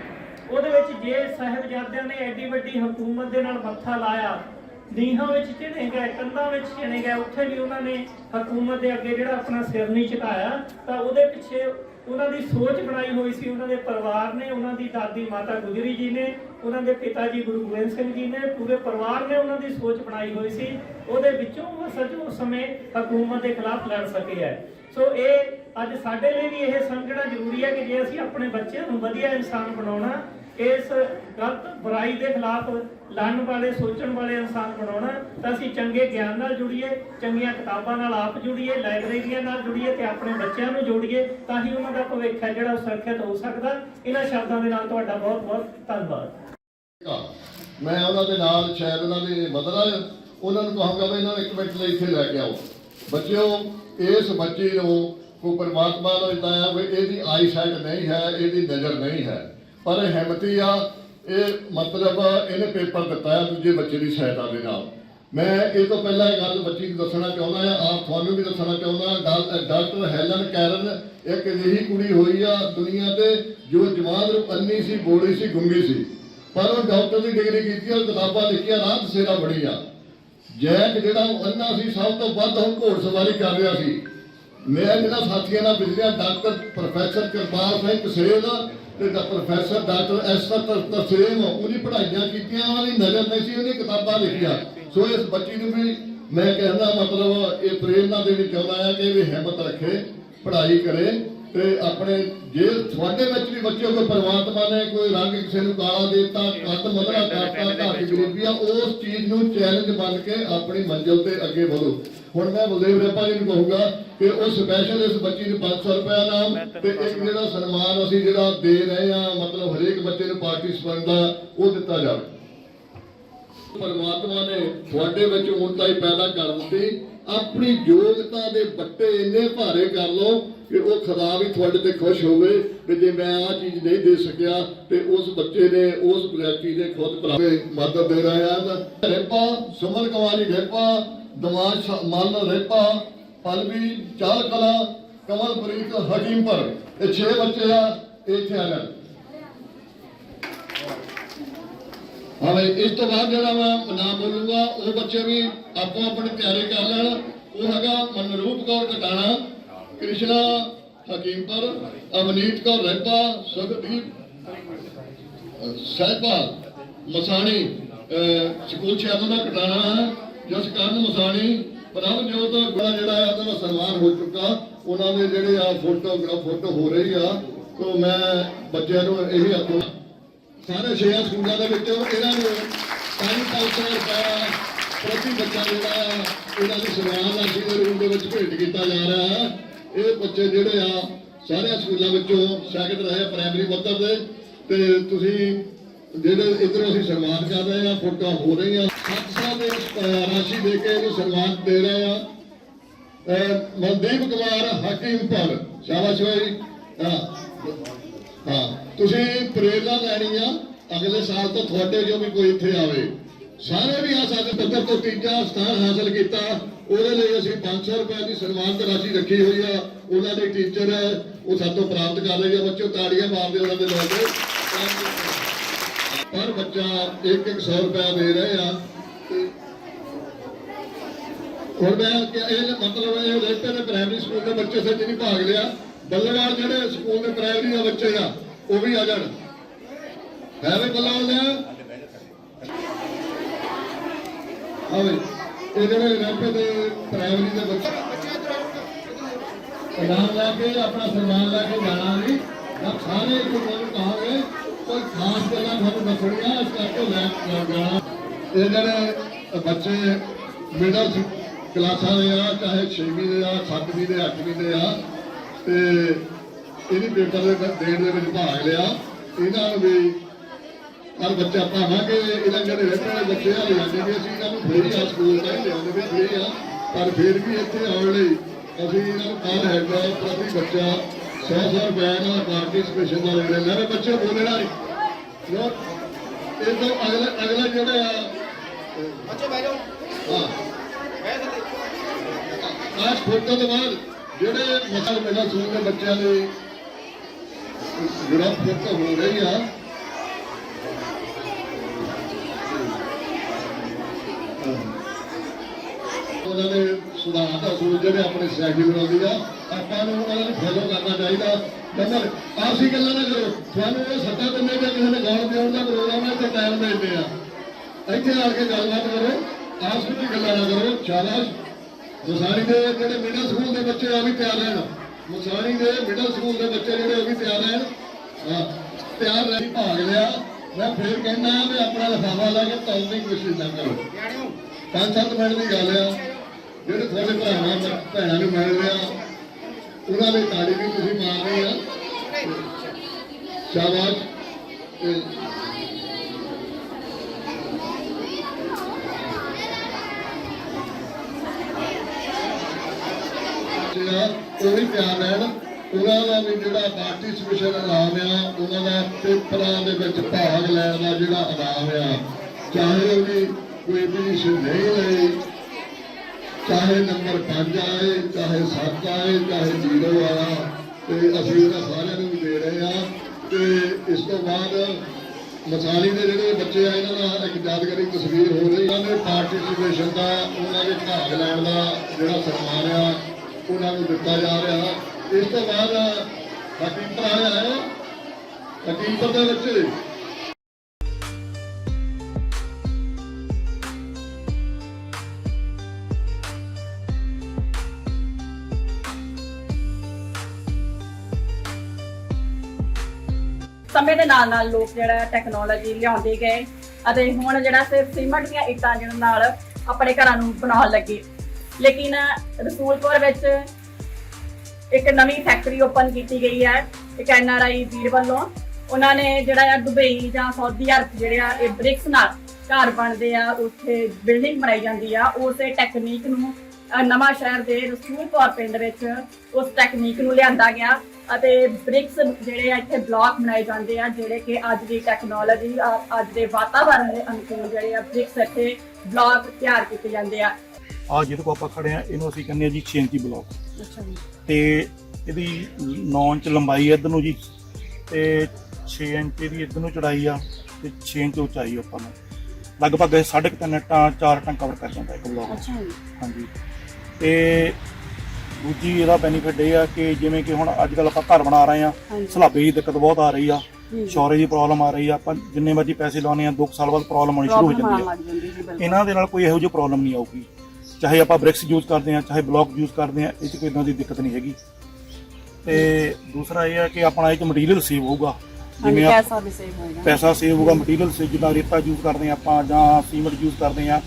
ਉਹਦੇ ਵਿੱਚ ਜੇ ਸਾਹਿਬਜ਼ਾਦਿਆਂ ਨੇ ਐਡੀ ਵੱਡੀ ਹਕੂਮਤ ਦੇ ਨਾਲ ਮੱਥਾ ਲਾਇਆ ਨੀਹਾਂ ਵਿੱਚ ਚਿਣੇ ਗਏ ਕੰਧਾਂ ਵਿੱਚ ਚਿਣੇ ਗਏ, ਉੱਥੇ ਵੀ ਉਹਨਾਂ ਨੇ ਹਕੂਮਤ ਦੇ ਅੱਗੇ ਜਿਹੜਾ ਆਪਣਾ ਸਿਰ ਨਹੀਂ ਝੁਕਾਇਆ, ਤਾਂ ਉਹਦੇ ਪਿੱਛੇ ਉਹਨਾਂ ਦੀ ਸੋਚ ਬਣਾਈ ਹੋਈ ਸੀ, ਉਹਨਾਂ ਦੇ ਪਰਿਵਾਰ ਨੇ, ਉਹਨਾਂ ਦੀ ਦਾਦੀ ਮਾਤਾ ਗੁਜਰੀ ਜੀ ਨੇ, ਉਹਨਾਂ ਦੇ ਪਿਤਾ ਜੀ ਗੁਰੂ ਗੋਬਿੰਦ ਸਿੰਘ ਜੀ ਨੇ, ਪੂਰੇ ਪਰਿਵਾਰ ਨੇ ਉਹਨਾਂ ਦੀ ਸੋਚ ਬਣਾਈ ਹੋਈ ਸੀ, ਉਹਦੇ ਵਿੱਚੋਂ ਉਹ ਸੱਚ ਉਸ ਸਮੇਂ ਹਕੂਮਤ ਦੇ ਖਿਲਾਫ ਲੜ ਸਕੇ ਹੈ। ਸੋ ਇਹ ਅੱਜ ਸਾਡੇ ਲਈ ਵੀ ਇਹ ਸਮਝਣਾ ਜ਼ਰੂਰੀ ਹੈ ਕਿ ਜੇ ਅਸੀਂ ਆਪਣੇ ਬੱਚਿਆਂ ਨੂੰ ਵਧੀਆ ਇਨਸਾਨ ਬਣਾਉਣਾ ਇਸ ਗਲਤ ਬੁਰਾਈ ਦੇ ਖਿਲਾਫ ਲੜਨ ਵਾਲੇ, ਸੋਚਣ ਵਾਲੇ ਇਨਸਾਨ ਬਣਾਉਣਾ ਤਾਂ ਅਸੀਂ ਚੰਗੇ ਗਿਆਨ ਨਾਲ ਜੁੜੀਏ, ਚੰਗੀਆਂ ਕਿਤਾਬਾਂ ਨਾਲ ਆਪ ਜੁੜੀਏ, ਲਾਇਬ੍ਰੇਰੀਆਂ ਨਾਲ ਜੁੜੀਏ ਤੇ ਆਪਣੇ ਬੱਚਿਆਂ ਨੂੰ ਜੋੜੀਏ, ਤਾਂ ਹੀ ਉਹਨਾਂ ਦਾ ਭਵਿੱਖ ਹੈ ਜਿਹੜਾ ਸੁਰੱਖਿਅਤ ਹੋ ਸਕਦਾ। ਇਹਨਾਂ ਸ਼ਬਦਾਂ ਦੇ ਨਾਲ ਤੁਹਾਡਾ ਬਹੁਤ ਬਹੁਤ ਧੰਨਵਾਦ। ਮੈਂ ਉਹਨਾਂ ਦੇ ਨਾਲ, ਸ਼ਾਇਦ ਉਹਨਾਂ ਦੇ ਮਦਰ ਉਹਨਾਂ ਨੂੰ ਕਹਾਂਗਾ ਵੀ ਇਹਨਾਂ ਨੂੰ ਇੱਕ ਮਿੰਟ ਲਈ ਇੱਥੇ ਲੈ ਕੇ ਆਓ। ਬੱਚਿਓ, ਇਸ ਬੱਚੀ ਨੂੰ ਕੋ ਪਰਮਾਤਮਾ ਨੇ ਦਿੱਤਾ ਵੀ ਇਹਦੀ ਆਈਸਾਈਟ ਨਹੀਂ ਹੈ, ਇਹਦੀ ਨਜ਼ਰ ਨਹੀਂ ਹੈ। ਪਰ ਇਹ ਹਿੰਮਤੀ ਆ, ਇਹ ਮਤਲਬ ਇਹਨੇ ਪੇਪਰ ਦਿੱਤਾ ਹੈ ਦੂਜੇ ਬੱਚੇ ਦੀ ਸਹਾਇਤਾ ਦੇ ਨਾਲ। ਮੈਂ ਇਹ ਤੋਂ ਪਹਿਲਾਂ ਇਹ ਗੱਲ ਬੱਚੀ ਨੂੰ ਦੱਸਣਾ ਚਾਹੁੰਦਾ ਆ ਆਪ ਤੁਹਾਨੂੰ ਵੀ ਦੱਸਣਾ ਚਾਹੁੰਦਾ ਡਾਕਟਰ ਹੈਲਨ ਕੈਰਨ ਇੱਕ ਅਜਿਹੀ ਕੁੜੀ ਹੋਈ ਆ ਦੁਨੀਆ ਤੇ ਜੋ ਜਵਾਨ ਨੂੰ ਅੰਨੀ ਸੀ ਬੋੜੀ ਸੀ ਗੁੰਗੀ ਸੀ। ਪਰ ਉਹ ਡਾਕਟਰ ਦੀ ਡਿਗਰੀ ਕੀਤੀ ਉਹ ਕਿਤਾਬਾਂ ਲਿਖੀਆਂ, ਰਾਤ ਸੇਰਾ ਬੜੀਆਂ ਜੈਕ ਜਿਹੜਾ ਉਹ ਅੰਨਾ ਸੀ, ਸਭ ਤੋਂ ਵੱਧ ਹੁਣ ਘੋੜਸਵਾਰੀ ਕਰ ਰਿਹਾ ਸੀ। ਮੈਂ ਜਿਹੜਾ ਸਾਥੀਆਂ ਨਾਲ ਮਿਲਿਆ, ਡਾਕਟਰ ਪ੍ਰੋਫੈਸਰ ਕਿਰਪਾਲ ਸਿੰਘ ਕਸੇਲ ਤੇ ਡਾ- ਪ੍ਰੋਫੈਸਰ ਡਾਕਟਰ ਐਸਰ ਤਰਸੇਮ ਉਹਦੀ ਪੜ੍ਹਾਈਆਂ ਕੀਤੀਆਂ ਉਹਦੀ ਨਜ਼ਰ ਨਹੀਂ ਸੀ ਉਹਨੇ ਕਿਤਾਬਾਂ ਲਿਖੀਆਂ। ਸੋ ਇਸ ਬੱਚੀ ਨੂੰ ਵੀ ਮੈਂ ਕਹਿੰਦਾ ਮਤਲਬ ਇਹ ਪ੍ਰੇਰਨਾ ਦੇਣੀ ਚਾਹੁੰਦਾ ਆ ਕਿ ਵੀ ਹਿੰਮਤ ਰੱਖੇ, ਪੜ੍ਹਾਈ ਕਰੇ। ਤੇ ਆਪਣੇ ਜੇ ਤੁਹਾਡੇ ਵਿੱਚ ਵੀ ਬੱਚੇ ਕੋਈ ਪਰਮਾਤਮਾ ਨੇ ਕੋਈ ਰੰਗ ਕਿਸੇ ਨੂੰ ਕਾਲਾ ਦਿੱਤਾ ਕੱਦ ਮਧਰਾ ਕਰਤਾ ਦੀ ਗਰੀਬੀ ਆ ਉਸ ਚੀਜ਼ ਨੂੰ ਚੈਲੰਜ ਬਣ ਕੇ ਆਪਣੀ ਮੰਜ਼ਿਲ ਤੇ ਅੱਗੇ ਵਧੋ। ਹੁਣ ਮੈਂ ਬਲਦੇਵ ਰੇਪਾ ਜੀ ਨੂੰ ਕਹੂੰਗਾ ਕਿ ਉਹ ਸਪੈਸ਼ਲ ਇਸ ਬੱਚੀ ਨੂੰ 500 ਰੁਪਏ ਨਾਮ ਤੇ ਇੱਕ ਜਿਹੜਾ ਸਨਮਾਨ ਅਸੀਂ ਜਿਹੜਾ ਦੇ ਰਹੇ ਆ ਮਤਲਬ ਹਰੇਕ ਬੱਚੇ ਨੂੰ ਪਾਰਟਿਸਪੈਂਟ ਦਾ ਉਹ ਦਿੱਤਾ ਜਾਵੇ। ਪਰਮਾਤਮਾ ਨੇ ਤੁਹਾਡੇ ਵਿੱਚ ਹੀ ਪੈਦਾ ਕਰ ਦਿੱਤੀ। ਆਪਣੀ ਯੋਗਤਾ ਦੇ ਬੱਟੇ ਇੰਨੇ ਭਾਰੇ ਕਰ ਲਓ ਕਿ ਉਹ ਖੁਦਾ ਵੀ ਤੁਹਾਡੇ ਤੇ ਖੁਸ਼ ਹੋਵੇ ਕਿ ਜੇ ਮੈਂ ਆਹ ਚੀਜ਼ ਨਹੀਂ ਦੇ ਸਕਿਆ ਤੇ ਉਸ ਬੱਚੇ ਨੇ ਉਸ ਵਿਅਕਤੀ ਨੇ ਖੁਦ ਭਲਾਵੇ ਮਦਦ ਦੇ ਰਹੇ ਹਨ। ਰੇਪਾ, ਸੁਮਨ ਕੁਮਾਰੀ ਰੇਪਾ ਦਮਾਸ਼ ਮਨ ਰੇਪਾ, ਪਲਵੀ ਚਾਲ ਕਲਾ ਕਮਲਪ੍ਰੀਤ, ਹਕੀਮਪੁਰ। ਇਹ 6 ਬੱਚੇ ਆ ਇੱਥੇ ਆ ਜਾਣ। ਹਾਂ ਇਸ ਤੋਂ ਬਾਅਦ ਜਿਹੜਾ ਮੈਂ ਨਾਮ ਬੋਲੂਗਾ, ਉਹ ਬੱਚੇ ਵੀ ਆਪੋ ਆਪਣੀ ਤਿਆਰੀ ਕਰ ਲੈਣ ਉਹ ਹੈਗਾ ਮਨਰੂਪ ਕੌਰ ਕਟਾਣਾ, ਕ੍ਰਿਸ਼ਨਾ ਹਕੀਮਪੁਰ, ਅਵਨੀਤ ਕੌਰ ਰਹਿਪਾ ਸੁਖਦੀਪ ਸਹਿਬਾ, ਮਸਾਣੀ ਸਕੂਲ ਛਿਆਨਵੇਂ ਦਾ ਕਟਾਣਾ ਹੈ, ਜਿਸ ਕਾਰਨ ਮਸਾਣੀ, ਪ੍ਰਭਜੋਤ ਗੁਣਾ ਜਿਹੜਾ ਹੈ, ਉਹਦਾ ਸਨਮਾਨ ਹੋ ਚੁੱਕਾ। ਉਹਨਾਂ ਦੇ ਜਿਹੜੇ ਆ ਫੋਟੋਗ੍ਰਾਫ ਫੋਟੋ ਹੋ ਰਹੀ ਆ, ਤੋਂ ਮੈਂ ਬੱਚਿਆਂ ਨੂੰ ਇਹੀ ਆਖੂੰ ਸਾਰੇ ਛੇ ਸਕੂਲਾਂ ਦੇ ਵਿੱਚੋਂ ਇਹਨਾਂ ਨੂੰ 5-500 ਰੁਪਏ ਪ੍ਰਤੀ ਬੱਚਾ ਜਿਹੜਾ ਇਹਨਾਂ ਨੂੰ ਸਨਮਾਨ ਰਾਸ਼ੀ ਦੇ ਰੂਪ ਦੇ ਵਿੱਚ ਭੇਟ ਕੀਤਾ ਜਾ ਰਿਹਾ ਹੈ। ਇਹ ਬੱਚੇ ਜਿਹੜੇ ਆ ਸਾਰੇ ਸਕੂਲਾਂ ਵਿੱਚੋਂ ਸੈਕਿੰਡ ਰਹੇ ਪ੍ਰਾਇਮਰੀ ਪੱਧਰ ਦੇ ਤੇ ਤੁਸੀਂ ਜਿਹੜੇ ਇਧਰੋਂ ਅਸੀਂ ਸਨਮਾਨ ਕਰ ਰਹੇ ਆ, ਫੋਟੋਆਂ ਹੋ ਰਹੀਆਂ। 700 ਦੇ ਰਾਸ਼ੀ ਦੇ ਕੇ ਇਹਨੂੰ ਸਨਮਾਨ ਦੇ ਰਹੇ ਆ। ਮਨਦੀਪ ਕੁਮਾਰ ਹਕੀਮਪੁਰ ਸ਼ਾਬਾਸ਼ ਭਾਈ ਹਾਂ। ਹਾਂ, ਤੁਸੀਂ ਪ੍ਰੇਰਨਾ ਲੈਣੀ ਆ, ਅਗਲੇ ਸਾਲ ਤੋਂ ਤੁਹਾਡੇ ਜੋ ਵੀ ਕੋਈ ਇੱਥੇ ਆਵੇ। ਸਾਰੇ ਵੀ ਆ ਸਾਡੇ ਪੱਧਰ ਤੋਂ ਤੀਜਾ ਸਥਾਨ ਹਾਸਲ ਕੀਤਾ। ਉਹਦੇ ਲਈ ਅਸੀਂ 500 ਰੁਪਏ ਦੀ ਸਨਮਾਨਤ ਰਾਸ਼ੀ ਰੱਖੀ ਹੋਈ ਆ। ਉਹਨਾਂ ਦੇ ਟੀਚਰ ਹੈ ਉਹ ਸਾਤੋਂ ਪ੍ਰਾਪਤ ਕਰ ਰਹੇ ਆ। ਬੱਚੋ ਤਾੜੀਆਂ ਮਾਰਦੇ ਉਹਨਾਂ ਦੇ ਲੋਕ। ਪਰ ਬੱਚਾ 1-100 ਰੁਪਏ ਦੇ ਰਹੇ ਆ। ਤੇ ਮੈਂ ਕਿ ਇਹ ਮਤਲਬ ਇਹ ਰੇਪੇ ਪ੍ਰਾਇਮਰੀ ਸਕੂਲ ਦੇ ਬੱਚੇ ਸੇ ਨਹੀਂ ਭਾਗ ਲਿਆ। ਬੱਲੇਵਾਲ ਜਿਹੜੇ ਸਕੂਲ ਦੇ ਪ੍ਰਾਇਮਰੀ ਦੇ ਬੱਚੇ ਆ, ਉਹ ਵੀ ਆ ਜਾਣ। ਹੈ ਵੀ ਬੱਲੇਵਾਲ ਦੇ ਇਹ ਜਿਹੜੇ ਰੇਪੇ ਦੇ ਪ੍ਰਾਇਮਰੀ ਦੇ ਬੱਚੇ ਇਨਾਮ ਲੈ ਕੇ ਆਪਣਾ ਸਨਮਾਨ ਲੈ ਕੇ ਜਾਣਾ ਨਹੀਂ ਨਾ ਸਾਰੇ ਇੱਕ ਨੂੰ ਕਹਾਂਗੇ, ਕੋਈ ਖਾਸ ਗੱਲਾਂ ਤੁਹਾਨੂੰ ਦੱਸਣੀਆਂ, ਇਸ ਕਰਕੇ ਲੈ ਜਾਣਾ। ਇਹ ਜਿਹੜੇ ਬੱਚੇ ਮਿਡਲ ਕਲਾਸਾਂ ਦੇ ਆ, ਚਾਹੇ 6ਵੀਂ ਦੇ ਆ 7ਵੀਂ ਦੇ 8ਵੀਂ ਦੇ ਆ ਤੇ ਇਹਦੀ ਪੇਪਰ ਦੇ ਦੇਣ ਦੇ ਵਿੱਚ ਭਾਗ ਲਿਆ। ਇਹਨਾਂ ਨੂੰ ਵੀ ਹਰ ਬੱਚਾ ਭਾਵਾਂਗੇ ਇਹਨਾਂ ਜਿਹੜੇ ਰਹਿਣ ਵਾਲੇ ਬੱਚੇ ਆ ਲਿਆਂਦੇ ਅਸੀਂ ਇਹਨਾਂ ਨੂੰ ਫ੍ਰੀ ਆ ਸਕੂਲ ਦਾ ਹੀ ਲਿਆਂਦੇ ਵੀ ਫ੍ਰੀ ਆ। ਪਰ ਫਿਰ ਵੀ ਇੱਥੇ ਆਉਣ ਲਈ ਅਸੀਂ ਇਹਨਾਂ ਨੂੰ ਪਰ ਹੈਡ ਪ੍ਰਤੀ ਬੱਚਾ 100 100 ਰੁਪਏ ਨਾਲ ਪਾਰਟਿਸਪੇਸ਼ਨ ਦਾ ਦੇ ਰਹੇ ਮੇਰੇ ਬੱਚੇ ਬੋਲਣਾ ਨਹੀਂ। ਲੋ ਇਹ ਤੋਂ ਅਗਲੇ ਅਗਲੇ ਜਿਹੜੇ ਆ ਬੱਚੇ ਜਾਓ। ਹਾਂ। ਆਹ ਫੋਟੋ ਤੋਂ ਬਾਅਦ ਜਿਹੜੇ ਮਸਲ ਮੇਰਾ ਸਕੂਲ ਦੇ ਬੱਚਿਆਂ ਦੇ ਜਿਹੜਾ ਫੋਟੋ ਹੋ ਰਹੀ ਆ। ਉਹਨਾਂ ਦੇ ਸੁਧਾਰ ਦਾ ਅਸੂਲ ਜਿਹੜੇ ਆਪਣੇ ਸੋਸਾਇਟੀ ਬਣਾਉਂਦੀ ਆ, ਆਪਾਂ ਨੂੰ ਉਹਨਾਂ ਨੂੰ ਫੋਲੋ ਕਰਨਾ ਚਾਹੀਦਾ। ਨੰਬਰ ਆਸੀ ਗੱਲਾਂ ਨਾ ਕਰੋ। ਤੁਹਾਨੂੰ ਇਹ ਸੱਤਾ ਦਿੰਦੇ ਕਿ ਕਿਸੇ ਨੇ ਗਾਲ ਦੇਣ ਦਾ ਪ੍ਰੋਗਰਾਮ ਹੈ ਤੇ ਟਾਈਮ ਦਿੰਦੇ ਆ। ਇੱਥੇ ਆ ਕੇ ਗੱਲਬਾਤ ਕਰੋ ਆਸ ਵਿੱਚ ਗੱਲਾਂ ਨਾ ਕਰੋ। ਸ਼ਾਬਾਸ਼। ਮੁਸਾਰੀ ਦੇ ਜਿਹੜੇ ਮਿਡਲ ਸਕੂਲ ਦੇ ਬੱਚੇ ਆ ਵੀ ਤਿਆਰ ਰਹਿਣ। ਮੁਸਾਰੀ ਦੇ ਮਿਡਲ ਸਕੂਲ ਦੇ ਬੱਚੇ ਜਿਹੜੇ ਉਹ ਵੀ ਤਿਆਰ ਰਹਿਣ। ਤਿਆਰ ਰਹਿ ਭਾਗ ਲਿਆ। ਮੈਂ ਫੇਰ ਕਹਿੰਦਾ ਵੀ ਆਪਣਾ ਲਿਫਾਫਾ ਲਾ ਕੇ ਤੌਲ ਦੀ ਕੋਸ਼ਿਸ਼ ਨਾ ਕਰੋ। ਪੰਜ ਸੱਤ ਮਿੰਟ ਦੀ ਗੱਲ ਆ। ਜਿਹੜੇ ਤੁਹਾਡੇ ਭਰਾਵਾਂ ਭੈਣਾਂ ਨੂੰ ਮਿਲ ਰਿਹਾ, ਉਹਨਾਂ ਦੀ ਤਾੜੀ ਵੀ ਤੁਸੀਂ ਮਾਰ ਰਹੇ ਆ। ਸ਼ਾਬਾਸ਼। ਤੇ ਉਹ ਵੀ ਤਿਆਰ ਰਹਿਣ। ਉਹਨਾਂ ਦਾ ਵੀ ਜਿਹੜਾ ਪਾਰਟਿਸਿਪੇਸ਼ਨ ਇਨਾਮ ਆ, ਉਹਨਾਂ ਦਾ ਪੇਪਰਾਂ ਦੇ ਵਿੱਚ ਭਾਗ ਲੈਣ ਦਾ ਜਿਹੜਾ ਇਨਾਮ ਆ। ਚਾਹੇ ਉਹਦੀ ਕੋਈ ਪੋਜੀਸ਼ਨ ਨਹੀਂ ਲਈ, ਚਾਹੇ ਨੰਬਰ 5 ਆਏ, ਚਾਹੇ 7 ਆਏ, ਚਾਹੇ 0 ਆਇਆ, ਤੇ ਅਸੀਂ ਇਹਨਾਂ ਸਾਰਿਆਂ ਨੂੰ ਵੀ ਦੇ ਰਹੇ ਆ ਤੇ ਇਸ ਤੋਂ ਬਾਅਦ ਮਸਾਲੀ ਦੇ ਜਿਹੜੇ ਬੱਚੇ ਆ, ਇਹਨਾਂ ਦਾ ਇੱਕ ਯਾਦਗਾਰੀ ਤਸਵੀਰ ਹੋ ਰਹੀ ਉਹਨਾਂ ਦੇ ਦਾ, ਉਹਨਾਂ ਦੇ ਭਾਗ ਲੈਣ ਦਾ ਜਿਹੜਾ ਸਨਮਾਨ ਆ ਉਹਨਾਂ ਨੂੰ ਦਿੱਤਾ ਜਾ ਰਿਹਾ ਇਸ ਤੋਂ ਬਾਅਦ ਹਕੀਕਤ ਆਇਆ ਹੈ। ਹਕੀਕਤ ਦੇ ਵਿੱਚ। ਸਮੇਂ ਦੇ ਨਾਲ ਨਾਲ ਲੋਕ ਜਿਹੜਾ ਟੈਕਨੋਲੋਜੀ ਲਿਆਉਂਦੇ ਗਏ। ਅਤੇ ਹੁਣ ਜਿਹੜਾ ਸਿਰਫ ਸੀਮੈਂਟ ਦੀਆਂ ਇੱਟਾਂ ਜਿਹਨਾਂ ਨਾਲ ਆਪਣੇ ਘਰਾਂ ਨੂੰ ਬਣਾਉਣ ਲੱਗੇ। ਲੇਕਿਨ ਰਸੂਲਪੁਰ ਵਿੱਚ ਇੱਕ ਨਵੀਂ ਫੈਕਟਰੀ ਓਪਨ ਕੀਤੀ ਗਈ ਹੈ ਇੱਕ ਐਨਆਰਆਈ ਵੀਰ ਵੱਲੋਂ। ਉਹਨਾਂ ਨੇ ਜਿਹੜਾ ਆ ਦੁਬਈ ਜਾਂ ਸਾਊਦੀ ਅਰਬ ਜਿਹੜੇ ਆ ਇਹ ਬ੍ਰਿਕਸ ਨਾਲ ਘਰ ਬਣਦੇ ਆ ਉੱਥੇ ਬਿਲਡਿੰਗ ਬਣਾਈ ਜਾਂਦੀ ਆ। ਉਸੇ ਟੈਕਨੀਕ ਨੂੰ ਅਹ, ਨਵਾਂ ਸ਼ਹਿਰ ਦੇ ਰਸੂਲਪੁਰ ਪਿੰਡ ਵਿੱਚ ਉਸ ਟੈਕਨੀਕ ਨੂੰ ਲਿਆਂਦਾ ਗਿਆ ਅਤੇ ਬ੍ਰਿਕਸ ਜਿਹੜੇ ਆ ਇੱਥੇ ਬਲਾਕ ਬਣਾਏ ਜਾਂਦੇ ਆ ਜਿਹੜੇ ਕਿ ਅੱਜ ਦੀ ਟੈਕਨੋਲੋਜੀ ਅੱਜ ਦੇ ਵਾਤਾਵਰਣ ਦੇ ਅਨੁਕੂਲ ਜਿਹੜੇ ਆ ਬ੍ਰਿਕਸ ਇੱਥੇ ਬਲਾਕ ਤਿਆਰ ਕੀਤੇ ਜਾਂਦੇ ਆ। ਆ ਜਿਹਦੇ ਕੋਲ ਆਪਾਂ ਖੜੇ ਆ ਇਹਨੂੰ ਅਸੀਂ ਕਹਿੰਦੇ ਆ ਜੀ 6 ਇੰਚੀ ਬਲੌਕ। ਅੱਛਾ ਜੀ। ਤੇ ਇਹਦੀ 9 ਇੰਚ ਲੰਬਾਈ ਹੈ ਇੱਧਰ ਨੂੰ ਜੀ ਤੇ 6 ਇੰਚ ਇਹਦੀ ਇੱਧਰ ਨੂੰ ਚੜਾਈ ਆ ਤੇ 6 ਇੰਚ ਉਚਾਈ ਆ ਆਪਾਂ ਨੂੰ। ਲਗਭਗ ਇਹ ਸਾਢੇ ਕੁ ਤਿੰਨ ਟਾਂ 4 ਟਾਂ ਕਵਰ ਕਰ ਜਾਂਦਾ ਇੱਕ ਬਲੌਕ। ਅੱਛਾ ਜੀ। ਹਾਂਜੀ। ਤੇ ਦੂਜੀ ਇਹਦਾ ਬੈਨੀਫਿਟ ਇਹ ਆ ਕਿ ਜਿਵੇਂ ਕਿ ਹੁਣ ਅੱਜ ਕੱਲ ਆਪਾਂ ਘਰ ਬਣਾ ਰਹੇ ਆ। ਸਲਾਬੇ ਦੀ ਦਿੱਕਤ ਬਹੁਤ ਆ ਰਹੀ ਆ। ਸ਼ੌਰੇ ਦੀ ਪ੍ਰੋਬਲਮ ਆ ਰਹੀ ਆ ਆਪਾਂ ਜਿੰਨੇ ਮਰਜ਼ੀ ਪੈਸੇ ਲਾਉਣੇ ਆ 2 ਸਾਲ ਬਾਅਦ ਪ੍ਰੋਬਲਮ ਆਉਣੀ ਸ਼ੁਰੂ ਹੋ ਜਾਂਦੀ ਆ। ਇਹਨਾਂ ਦੇ ਨਾਲ ਕੋਈ ਇਹੋ ਜਿਹੀ ਪ੍ਰੋਬਲਮ ਨਹੀਂ ਆਊਗੀ। ਚਾਹੇ ਆਪਾਂ ਬ੍ਰਿਕਸ ਯੂਜ਼ ਕਰਦੇ ਹਾਂ ਚਾਹੇ ਬਲੌਕ ਯੂਜ਼ ਕਰਦੇ ਹਾਂ ਇਹ 'ਚ ਕੋਈ ਇਦਾਂ ਦੀ ਦਿੱਕਤ ਨਹੀਂ ਹੈਗੀ। ਤੇ ਦੂਸਰਾ ਇਹ ਹੈ ਕਿ ਆਪਣਾ ਇਹ 'ਚ ਮਟੀਰੀਅਲ ਸੇਵ ਹੋਊਗਾ ਜਿਵੇਂ ਆਪ- ਪੈਸਾ ਵੀ ਸੇਵ ਹੋਏਗਾ। ਪੈਸਾ ਸੇਵ ਹੋਊਗਾ ਮਟੀਰੀਅਲ ਸੇਵ ਜਿੱਦਾਂ ਰੇਤਾ ਯੂਜ਼ ਕਰਦੇ ਹਾਂ ਆਪਾਂ ਜਾਂ ਸੀਮੈਂਟ ਯੂਜ਼ ਕਰਦੇ ਹਾਂ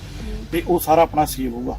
ਤੇ ਉਹ ਸਾਰਾ ਆਪਣਾ ਸੇਵ ਹੋਊਗਾ।